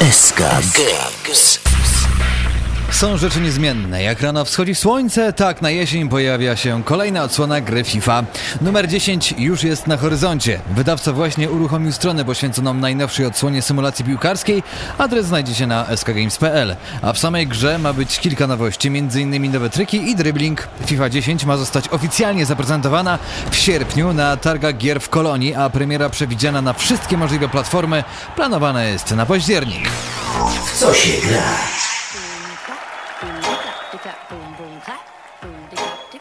S Games. Są rzeczy niezmienne. Jak rano wschodzi słońce, tak na jesień pojawia się kolejna odsłona gry FIFA. Numer 10 już jest na horyzoncie. Wydawca właśnie uruchomił stronę poświęconą najnowszej odsłonie symulacji piłkarskiej. Adres znajdziecie na skgames.pl. A w samej grze ma być kilka nowości, m.in. nowe triki i dribbling. FIFA 10 ma zostać oficjalnie zaprezentowana w sierpniu na targach gier w Kolonii, a premiera przewidziana na wszystkie możliwe platformy planowana jest na październik. W co się gra?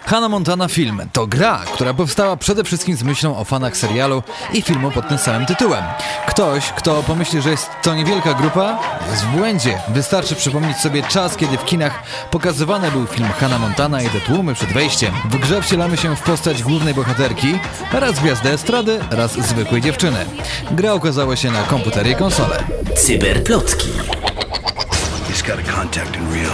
Hannah Montana Film to gra, która powstała przede wszystkim z myślą o fanach serialu i filmu pod tym samym tytułem. Ktoś, kto pomyśli, że jest to niewielka grupa, jest w błędzie. Wystarczy przypomnieć sobie czas, kiedy w kinach pokazywany był film Hannah Montana i te tłumy przed wejściem. W grze wcielamy się w postać głównej bohaterki, raz gwiazdę estrady, raz zwykłej dziewczyny. Gra ukazała się na komputery i konsole. Cyberplotki. He's got a contact in Rio.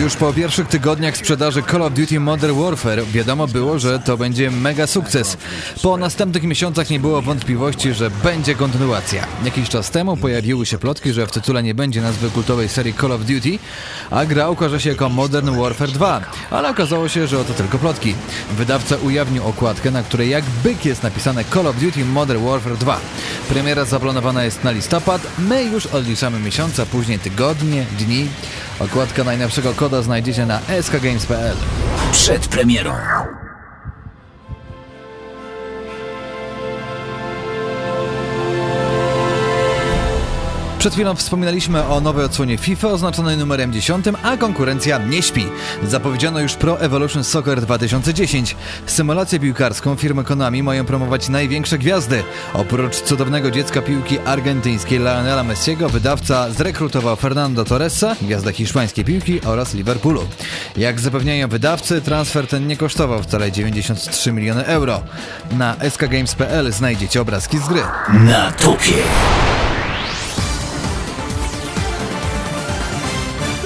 Już po pierwszych tygodniach sprzedaży Call of Duty Modern Warfare wiadomo było, że to będzie mega sukces. Po następnych miesiącach nie było wątpliwości, że będzie kontynuacja. Jakiś czas temu pojawiły się plotki, że w tytule nie będzie nazwy kultowej serii Call of Duty, a gra ukaże się jako Modern Warfare 2, ale okazało się, że oto tylko plotki. Wydawca ujawnił okładkę, na której jak byk jest napisane Call of Duty Modern Warfare 2. Premiera zaplanowana jest na listopad, my już odliczamy miesiące, a później tygodnie, dni. Okładka najnowszego koda znajdziecie na skgames.pl. Przed premierą. Przed chwilą wspominaliśmy o nowej odsłonie FIFA oznaczonej numerem 10, a konkurencja nie śpi. Zapowiedziano już Pro Evolution Soccer 2010. Symulację piłkarską firmy Konami mają promować największe gwiazdy. Oprócz cudownego dziecka piłki argentyńskiej Lionela Messiego, wydawca zrekrutował Fernando Torresa, gwiazdę hiszpańskiej piłki oraz Liverpoolu. Jak zapewniają wydawcy, transfer ten nie kosztował wcale 93 miliony euro. Na skgames.pl znajdziecie obrazki z gry. Na topie.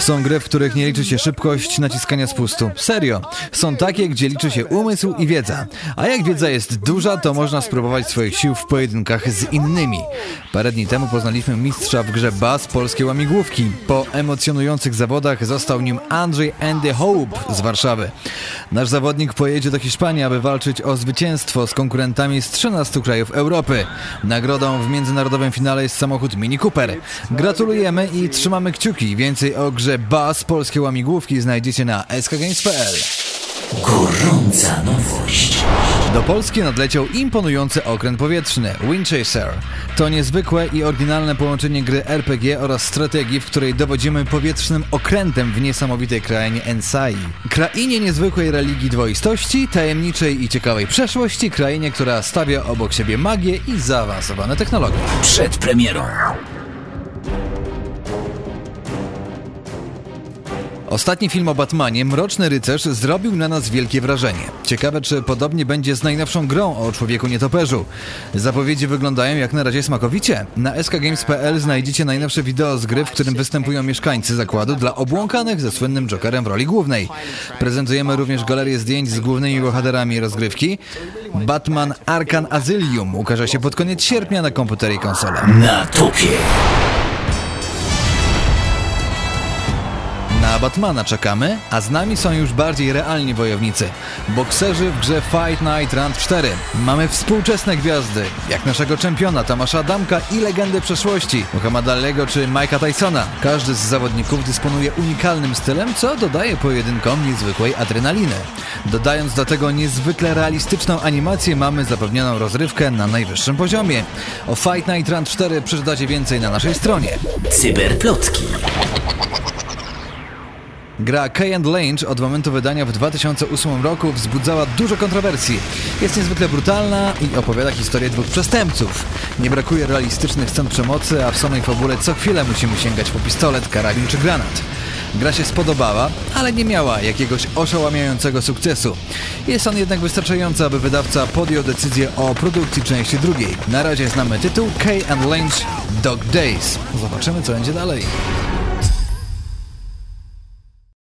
Są gry, w których nie liczy się szybkość naciskania spustu. Serio. Są takie, gdzie liczy się umysł i wiedza. A jak wiedza jest duża, to można spróbować swoich sił w pojedynkach z innymi. Parę dni temu poznaliśmy mistrza w grze Bas polskiej łamigłówki. Po emocjonujących zawodach został nim Andrzej Andy Hope z Warszawy. Nasz zawodnik pojedzie do Hiszpanii, aby walczyć o zwycięstwo z konkurentami z 13 krajów Europy. Nagrodą w międzynarodowym finale jest samochód Mini Cooper. Gratulujemy i trzymamy kciuki. Więcej o grze Bas polskie łamigłówki znajdziecie na skgames.pl. Gorąca nowość. Do Polski nadleciał imponujący okręt powietrzny Windchaser. To niezwykłe i oryginalne połączenie gry RPG oraz strategii, w której dowodzimy powietrznym okrętem w niesamowitej krainie Ensai. Krainie niezwykłej religii dwoistości, tajemniczej i ciekawej przeszłości, krainie, która stawia obok siebie magię i zaawansowane technologie. Przed premierą. Ostatni film o Batmanie, Mroczny Rycerz, zrobił na nas wielkie wrażenie. Ciekawe, czy podobnie będzie z najnowszą grą o Człowieku Nietoperzu. Zapowiedzi wyglądają jak na razie smakowicie. Na skgames.pl znajdziecie najnowsze wideo z gry, w którym występują mieszkańcy zakładu dla obłąkanych ze słynnym Jokerem w roli głównej. Prezentujemy również galerię zdjęć z głównymi bohaterami rozgrywki. Batman Arkham Asylum ukaże się pod koniec sierpnia na komputery i konsole. Na topie. Batmana czekamy, a z nami są już bardziej realni wojownicy. Bokserzy w grze Fight Night Run 4. Mamy współczesne gwiazdy, jak naszego czempiona Tomasza Adamka i legendy przeszłości, Muhammada Aliego czy Mike'a Tysona. Każdy z zawodników dysponuje unikalnym stylem, co dodaje pojedynkom niezwykłej adrenaliny. Dodając do tego niezwykle realistyczną animację, mamy zapewnioną rozrywkę na najwyższym poziomie. O Fight Night Run 4 przeczytacie więcej na naszej stronie. Cyberplotki. Gra Kay and Lynch od momentu wydania w 2008 roku wzbudzała dużo kontrowersji. Jest niezwykle brutalna i opowiada historię dwóch przestępców. Nie brakuje realistycznych scen przemocy, a w samej fabule co chwilę musimy sięgać po pistolet, karabin czy granat. Gra się spodobała, ale nie miała jakiegoś oszałamiającego sukcesu. Jest on jednak wystarczający, aby wydawca podjął decyzję o produkcji części drugiej. Na razie znamy tytuł Kay and Lynch Dog Days. Zobaczymy co będzie dalej.